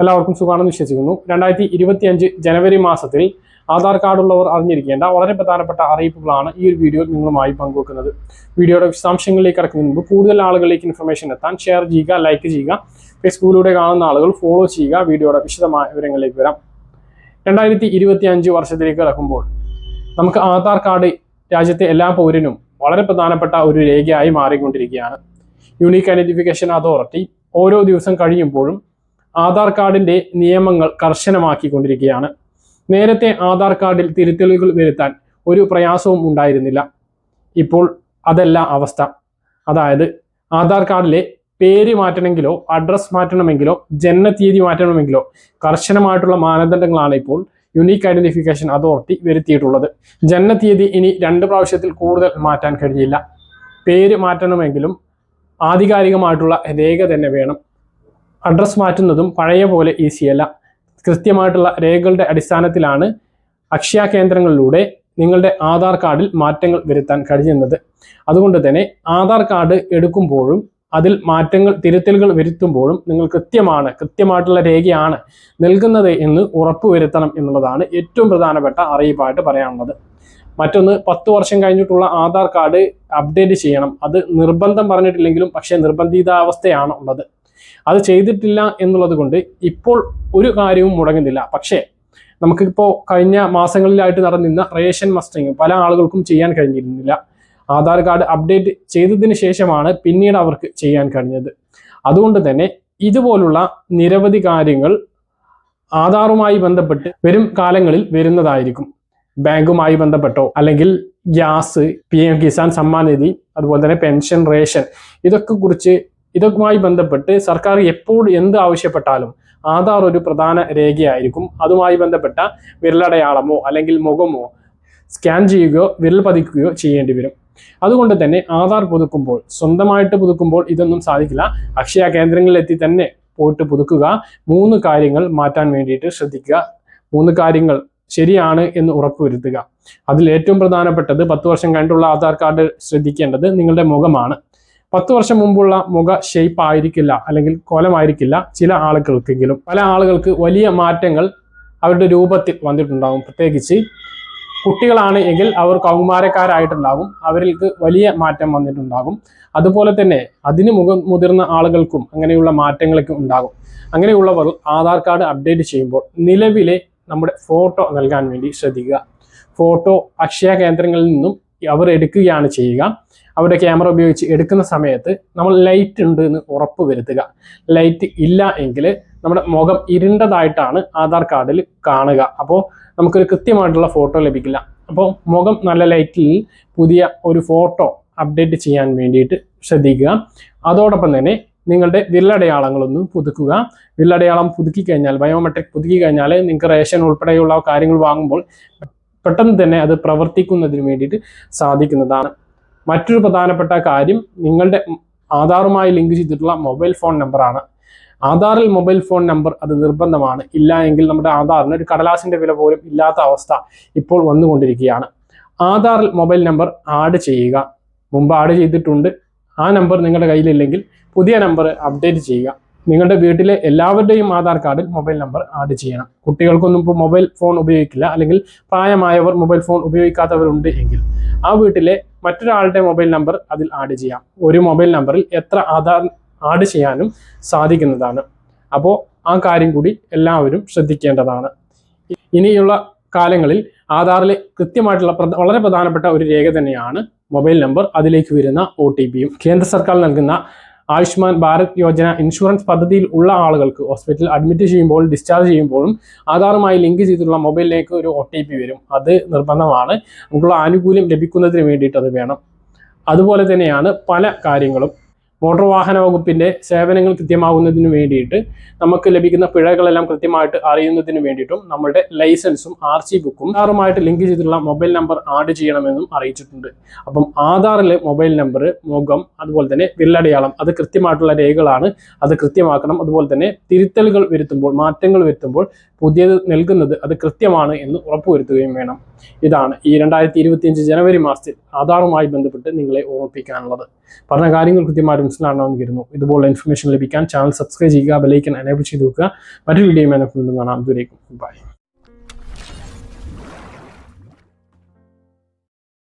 എല്ലാവർക്കും സുഖമാണെന്ന് വിശ്വസിക്കുന്നു. രണ്ടായിരത്തി ഇരുപത്തിയഞ്ച് ജനുവരി മാസത്തിൽ ആധാർ കാർഡുള്ളവർ അറിഞ്ഞിരിക്കേണ്ട വളരെ പ്രധാനപ്പെട്ട അറിയിപ്പുകളാണ് ഈ ഒരു വീഡിയോയിൽ നിങ്ങളുമായി പങ്കുവെക്കുന്നത്. വീഡിയോയുടെ വിശദാംശങ്ങളിലേക്ക് ഇറക്കുന്നതിന് മുമ്പ് കൂടുതൽ ആളുകളിലേക്ക് ഇൻഫർമേഷൻ എത്താൻ ഷെയർ ചെയ്യുക ലൈക്ക് ചെയ്യുക ഫേസ്ബുക്കിലൂടെ കാണുന്ന ആളുകൾ ഫോളോ ചെയ്യുക. വീഡിയോയുടെ വിശദമായ വിവരങ്ങളിലേക്ക് വരാം. രണ്ടായിരത്തി ഇരുപത്തി അഞ്ച് വർഷത്തിലേക്ക് ഇറക്കുമ്പോൾ നമുക്ക് ആധാർ കാർഡ് രാജ്യത്തെ എല്ലാ പൗരനും വളരെ പ്രധാനപ്പെട്ട ഒരു രേഖയായി മാറിക്കൊണ്ടിരിക്കുകയാണ്. യൂണീക്ക് ഐഡന്റിഫിക്കേഷൻ അതോറിറ്റി ഓരോ ദിവസം കഴിയുമ്പോഴും ആധാർ കാർഡിന്റെ നിയമങ്ങൾ കർശനമാക്കിക്കൊണ്ടിരിക്കുകയാണ്. നേരത്തെ ആധാർ കാർഡിൽ തിരുത്തലുകൾ വരുത്താൻ ഒരു പ്രയാസവും ഉണ്ടായിരുന്നില്ല. ഇപ്പോൾ അതല്ല അവസ്ഥ. അതായത് ആധാർ കാർഡിലെ പേര് മാറ്റണമെങ്കിലോ അഡ്രസ് മാറ്റണമെങ്കിലോ ജനനതീയതി മാറ്റണമെങ്കിലോ കർശനമായിട്ടുള്ള മാനദണ്ഡങ്ങളാണ് ഇപ്പോൾ യുണീക്ക് ഐഡന്റിഫിക്കേഷൻ അതോറിറ്റി വരുത്തിയിട്ടുള്ളത്. തീയതി ഇനി രണ്ട് പ്രാവശ്യത്തിൽ കൂടുതൽ മാറ്റാൻ കഴിയില്ല. പേര് മാറ്റണമെങ്കിലും ആധികാരികമായിട്ടുള്ള രേഖ തന്നെ വേണം. അഡ്രസ് മാറ്റുന്നതും പഴയ പോലെ ഈസിയല്ല കൃത്യമായിട്ടുള്ള രേഖകളുടെ അടിസ്ഥാനത്തിലാണ് അക്ഷയ കേന്ദ്രങ്ങളിലൂടെ നിങ്ങളുടെ ആധാർ കാർഡിൽ മാറ്റങ്ങൾ വരുത്താൻ കഴിയുന്നത് അതുകൊണ്ട് തന്നെ ആധാർ കാർഡ് എടുക്കുമ്പോഴും അതിൽ മാറ്റങ്ങൾ തിരുത്തലുകൾ വരുത്തുമ്പോഴും നിങ്ങൾ കൃത്യമാണ് കൃത്യമായിട്ടുള്ള രേഖയാണ് നൽകുന്നത് എന്ന് ഉറപ്പുവരുത്തണം എന്നുള്ളതാണ് ഏറ്റവും പ്രധാനപ്പെട്ട അറിയിപ്പായിട്ട് പറയാനുള്ളത്. മറ്റൊന്ന് പത്ത് വർഷം കഴിഞ്ഞിട്ടുള്ള ആധാർ കാർഡ് അപ്ഡേറ്റ് ചെയ്യണം. അത് നിർബന്ധം പറഞ്ഞിട്ടില്ലെങ്കിലും പക്ഷേ നിർബന്ധിതാവസ്ഥയാണ് ഉള്ളത്. അത് ചെയ്തിട്ടില്ല എന്നുള്ളത് കൊണ്ട് ഇപ്പോൾ ഒരു കാര്യവും മുടങ്ങുന്നില്ല. പക്ഷേ നമുക്കിപ്പോൾ കഴിഞ്ഞ മാസങ്ങളിലായിട്ട് നടന്നിരുന്ന റേഷൻ മസ്റ്ററിങ് പല ആളുകൾക്കും ചെയ്യാൻ കഴിഞ്ഞിരുന്നില്ല. ആധാർ കാർഡ് അപ്ഡേറ്റ് ചെയ്തതിന് ശേഷമാണ് പിന്നീട് അവർക്ക് ചെയ്യാൻ കഴിഞ്ഞത്. അതുകൊണ്ട് തന്നെ ഇതുപോലുള്ള നിരവധി കാര്യങ്ങൾ ആധാറുമായി ബന്ധപ്പെട്ട് വരും കാലങ്ങളിൽ വരുന്നതായിരിക്കും. ബാങ്കുമായി ബന്ധപ്പെട്ടോ അല്ലെങ്കിൽ gas P M Kisan Samman Nidhi അതുപോലെ തന്നെ പെൻഷൻ റേഷൻ ഇതൊക്കെ കുറിച്ച് ഇതൊക്കെയുമായി ബന്ധപ്പെട്ട് സർക്കാർ എപ്പോൾ എന്ത് ആവശ്യപ്പെട്ടാലും ആധാർ ഒരു പ്രധാന രേഖയായിരിക്കും. അതുമായി ബന്ധപ്പെട്ട വിരലടയാളമോ അല്ലെങ്കിൽ മുഖമോ സ്കാൻ ചെയ്യുകയോ വിരൽ പതിക്കുകയോ ചെയ്യേണ്ടി വരും. അതുകൊണ്ട് തന്നെ ആധാർ പുതുക്കുമ്പോൾ സ്വന്തമായിട്ട് പുതുക്കുമ്പോൾ ഇതൊന്നും സാധിക്കില്ല. അക്ഷയ കേന്ദ്രങ്ങളിൽ എത്തി തന്നെ പോയിട്ട് പുതുക്കുക മൂന്ന് കാര്യങ്ങൾ മാറ്റാൻ വേണ്ടിയിട്ട് ശ്രദ്ധിക്കുക. മൂന്ന് കാര്യങ്ങൾ ശരിയാണ് എന്ന് ഉറപ്പുവരുത്തുക. അതിൽ ഏറ്റവും പ്രധാനപ്പെട്ടത് പത്ത് വർഷം കഴിഞ്ഞിട്ടുള്ള ആധാർ കാർഡ് ശ്രദ്ധിക്കേണ്ടത് നിങ്ങളുടെ മുഖമാണ്. പത്ത് വർഷം മുമ്പുള്ള മുഖ ഷേപ്പ് ആയിരിക്കില്ല അല്ലെങ്കിൽ കോലമായിരിക്കില്ല ചില ആളുകൾക്കെങ്കിലും. പല ആളുകൾക്ക് വലിയ മാറ്റങ്ങൾ അവരുടെ രൂപത്തിൽ വന്നിട്ടുണ്ടാകും പ്രത്യേകിച്ച് കുട്ടികളാണ് എങ്കിൽ അവർ കൗമാരക്കാരായിട്ടുണ്ടാകും അവർക്ക് വലിയ മാറ്റം വന്നിട്ടുണ്ടാകും. അതുപോലെ തന്നെ അതിന് മുഖ മുതിർന്ന ആളുകൾക്കും അങ്ങനെയുള്ള മാറ്റങ്ങളൊക്കെ ഉണ്ടാകും. അങ്ങനെയുള്ളവർ ആധാർ കാർഡ് അപ്ഡേറ്റ് ചെയ്യുമ്പോൾ നിലവിലെ നമ്മുടെ ഫോട്ടോ നൽകാൻ വേണ്ടി ശ്രദ്ധിക്കുക. ഫോട്ടോ അക്ഷയ കേന്ദ്രങ്ങളിൽ നിന്നും അവർ എടുക്കുകയാണ് ചെയ്യുക. അവരുടെ ക്യാമറ ഉപയോഗിച്ച് എടുക്കുന്ന സമയത്ത് നമ്മൾ ലൈറ്റ് ഉണ്ട് എന്ന് ഉറപ്പ് വരുത്തുക. ലൈറ്റ് ഇല്ല എങ്കിൽ നമ്മുടെ മുഖം ഇരുണ്ടതായിട്ടാണ് ആധാർ കാർഡിൽ കാണുക. അപ്പോൾ നമുക്കൊരു കൃത്യമായിട്ടുള്ള ഫോട്ടോ ലഭിക്കില്ല. അപ്പോൾ മുഖം നല്ല ലൈറ്റിൽ പുതിയ ഒരു ഫോട്ടോ അപ്ഡേറ്റ് ചെയ്യാൻ വേണ്ടിയിട്ട് ശ്രദ്ധിക്കുക. അതോടൊപ്പം തന്നെ നിങ്ങളുടെ വില്ലടയാളങ്ങളൊന്നും പുതുക്കുക. വില്ലടയാളം പുതുക്കി കഴിഞ്ഞാൽ ബയോമെട്രിക് പുതുക്കി കഴിഞ്ഞാൽ നിങ്ങൾക്ക് റേഷൻ ഉൾപ്പെടെയുള്ള കാര്യങ്ങൾ വാങ്ങുമ്പോൾ പെട്ടെന്ന് തന്നെ അത് പ്രവർത്തിക്കുന്നതിന് വേണ്ടിയിട്ട് സാധിക്കുന്നതാണ്. മറ്റൊരു പ്രധാനപ്പെട്ട കാര്യം നിങ്ങളുടെ ആധാറുമായി ലിങ്ക് ചെയ്തിട്ടുള്ള മൊബൈൽ ഫോൺ നമ്പറാണ്. ആധാറിൽ മൊബൈൽ ഫോൺ നമ്പർ അത് നിർബന്ധമാണ്. ഇല്ല എങ്കിൽ നമ്മുടെ ആധാറിന് ഒരു കടലാസിന്റെ വില പോലും ഇല്ലാത്ത അവസ്ഥ ഇപ്പോൾ വന്നുകൊണ്ടിരിക്കുകയാണ്. ആധാറിൽ മൊബൈൽ നമ്പർ ആഡ് ചെയ്യുക. മുമ്പ് ആഡ് ചെയ്തിട്ടുണ്ട്. ആ നമ്പർ നിങ്ങളുടെ കയ്യിലില്ലെങ്കിൽ പുതിയ നമ്പർ അപ്ഡേറ്റ് ചെയ്യുക. നിങ്ങളുടെ വീട്ടിലെ എല്ലാവരുടെയും ആധാർ കാർഡിൽ മൊബൈൽ നമ്പർ ആഡ് ചെയ്യണം. കുട്ടികൾക്കൊന്നും ഇപ്പോൾ മൊബൈൽ ഫോൺ ഉപയോഗിക്കില്ല. അല്ലെങ്കിൽ പ്രായമായവർ മൊബൈൽ ഫോൺ ഉപയോഗിക്കാത്തവരുണ്ട് എങ്കിൽ ആ വീട്ടിലെ മറ്റൊരാളുടെ മൊബൈൽ നമ്പർ അതിൽ ആഡ് ചെയ്യാം. ഒരു മൊബൈൽ നമ്പറിൽ എത്ര ആധാർ ആഡ് ചെയ്യാനും സാധിക്കുന്നതാണ്. അപ്പോൾ ആ കാര്യം കൂടി എല്ലാവരും ശ്രദ്ധിക്കേണ്ടതാണ്. ഇനിയുള്ള കാലങ്ങളിൽ ആധാറിലെ കൃത്യമായിട്ടുള്ള വളരെ പ്രധാനപ്പെട്ട ഒരു രേഖ തന്നെയാണ് മൊബൈൽ നമ്പർ. അതിലേക്ക് വരുന്ന ഒ കേന്ദ്ര സർക്കാർ നൽകുന്ന ആയുഷ്മാൻ ഭാരത് യോജന ഇൻഷുറൻസ് പദ്ധതിയിൽ ഉള്ള ആളുകൾക്ക് ഹോസ്പിറ്റലിൽ അഡ്മിറ്റ് ചെയ്യുമ്പോൾ ഡിസ്ചാർജ് ചെയ്യുമ്പോഴും ആധാറുമായി ലിങ്ക് ചെയ്തിട്ടുള്ള മൊബൈലിലേക്ക് ഒരു ഒ വരും. അത് നിർബന്ധമാണ്. നമുക്കുള്ള ആനുകൂല്യം ലഭിക്കുന്നതിന് വേണ്ടിയിട്ട് അത് വേണം. അതുപോലെ തന്നെയാണ് പല കാര്യങ്ങളും. മോട്ടോർ വാഹന വകുപ്പിന്റെ സേവനങ്ങൾ കൃത്യമാകുന്നതിന് വേണ്ടിയിട്ട് നമുക്ക് ലഭിക്കുന്ന പിഴകളെല്ലാം കൃത്യമായിട്ട് അറിയുന്നതിന് വേണ്ടിയിട്ടും നമ്മുടെ ലൈസൻസും ആർ സി ബുക്കും ആധാറുമായിട്ട് ലിങ്ക് ചെയ്തിട്ടുള്ള മൊബൈൽ നമ്പർ ആഡ് ചെയ്യണമെന്നും അറിയിച്ചിട്ടുണ്ട്. അപ്പം ആധാറിലെ മൊബൈൽ നമ്പർ മുഖം അതുപോലെ തന്നെ വിരലടയാളം അത് കൃത്യമായിട്ടുള്ള രേഖകളാണ്. അത് കൃത്യമാക്കണം. അതുപോലെ തന്നെ തിരുത്തലുകൾ വരുത്തുമ്പോൾ മാറ്റങ്ങൾ വരുത്തുമ്പോൾ പുതിയത് നൽകുന്നത് അത് കൃത്യമാണ് എന്ന് ഉറപ്പുവരുത്തുകയും വേണം. ഇതാണ് ഈ രണ്ടായിരത്തി ഇരുപത്തിയഞ്ച് ജനുവരി മാസത്തിൽ ആധാറുമായി ബന്ധപ്പെട്ട് നിങ്ങളെ ഓർമ്മിപ്പിക്കാനുള്ളത്. പറഞ്ഞ കാര്യങ്ങൾ കൃത്യമായി മനസ്സിലാണെന്ന് കരുതുന്നു. ഇതുപോലുള്ള ഇൻഫർമേഷൻ ലഭിക്കാൻ ചാനൽ സബ്സ്ക്രൈബ് ചെയ്യുക ബെലൈക്കൻ എനേബിൾ ചെയ്ത് വെക്കുക. മറ്റൊരു വീഡിയോ വീണ്ടും കാണാം. ദൂരേക്കും ബൈ